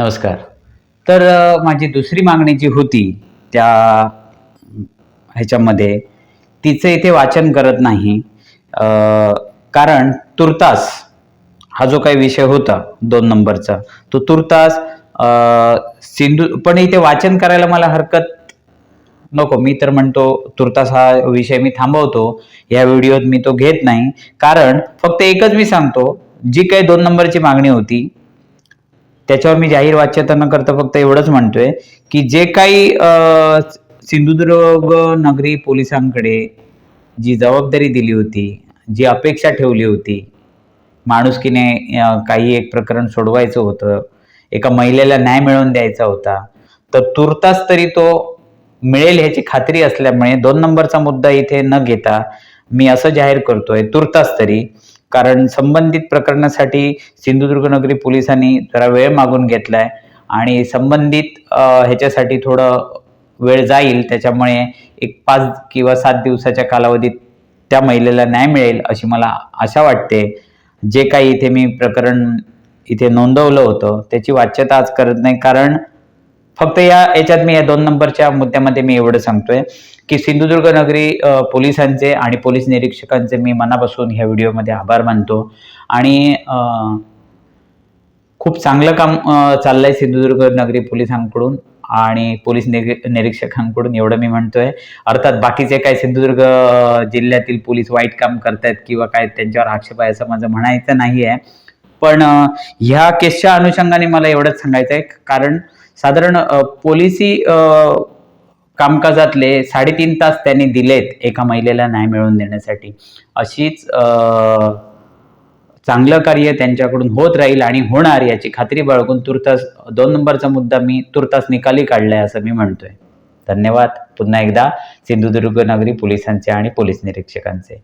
नमस्कार. तर माझी दुसरी मागणी जी होती त्या ह्याच्यामध्ये तिचं इथे वाचन करत नाही. कारण तुर्तास हा जो काही विषय होता दोन नंबरचा तो तुर्तास सिंधू पण इथे वाचन करायला मला हरकत नको. मी तर म्हणतो तुर्तास हा विषय मी थांबवतो. या व्हिडिओत मी तो घेत नाही. कारण फक्त एकच मी सांगतो जी काही दोन नंबरची मागणी होती त्याच्यावर मी जाहीर वाच्यता न करता फक्त एवढंच म्हणतोय की जे काही सिंधुदुर्ग नगरी पोलिसांकडे जी जबाबदारी दिली होती जी अपेक्षा ठेवली होती माणुसकीने काही एक प्रकरण सोडवायचं होतं एका महिलेला न्याय मिळवून द्यायचा होता तर तुर्तास तरी तो मिळेल ह्याची खात्री असल्यामुळे दोन नंबरचा मुद्दा इथे न घेता मी असं जाहीर करतोय तुर्तास तरी कारण संबंधित प्रकरणासाठी सिंधुदुर्ग नगरी पोलिसांनी जरा वेळ मागून घेतलाय आणि संबंधित ह्याच्यासाठी थोडं वेळ जाईल त्याच्यामुळे एक पाच किंवा सात दिवसाच्या कालावधीत त्या महिलेला न्याय मिळेल अशी मला आशा वाटते. जे काही इथे मी प्रकरण इथे नोंदवलं होतं त्याची वाच्यता आज करत नाही कारण फक्त या याच्यात मी या दोन नंबरच्या मुद्द्यामध्ये मी एवढं सांगतोय की सिंधुदुर्ग नगरी पोलिसांचे आणि पोलीस निरीक्षकांचे मी मनापासून ह्या व्हिडिओमध्ये आभार मानतो. आणि खूप चांगलं काम चाललंय सिंधुदुर्ग नगरी पोलिसांकडून आणि पोलीस निरी- निरीक्षकांकडून एवढं मी म्हणतोय. अर्थात बाकीचे काय सिंधुदुर्ग जिल्ह्यातील पोलीस वाईट काम करतायत किंवा काय त्यांच्यावर आक्षेप आहे असं माझं म्हणायचं नाही आहे पण ह्या केसच्या अनुषंगाने मला एवढंच सांगायचं आहे कारण साधारण पोलिसी कामकाजातले साडेतीन तास त्यांनी दिलेत एका महिलेला न्याय मिळवून देण्यासाठी. अशीच चांगलं कार्य त्यांच्याकडून होत राहील आणि होणार याची खात्री बाळगून तुर्तास दोन नंबरचा मुद्दा मी तुर्तास निकाली काढलाय असं मी म्हणतोय. धन्यवाद. पुन्हा एकदा सिंधुदुर्ग नगरी पोलिसांचे आणि पोलीस निरीक्षकांचे.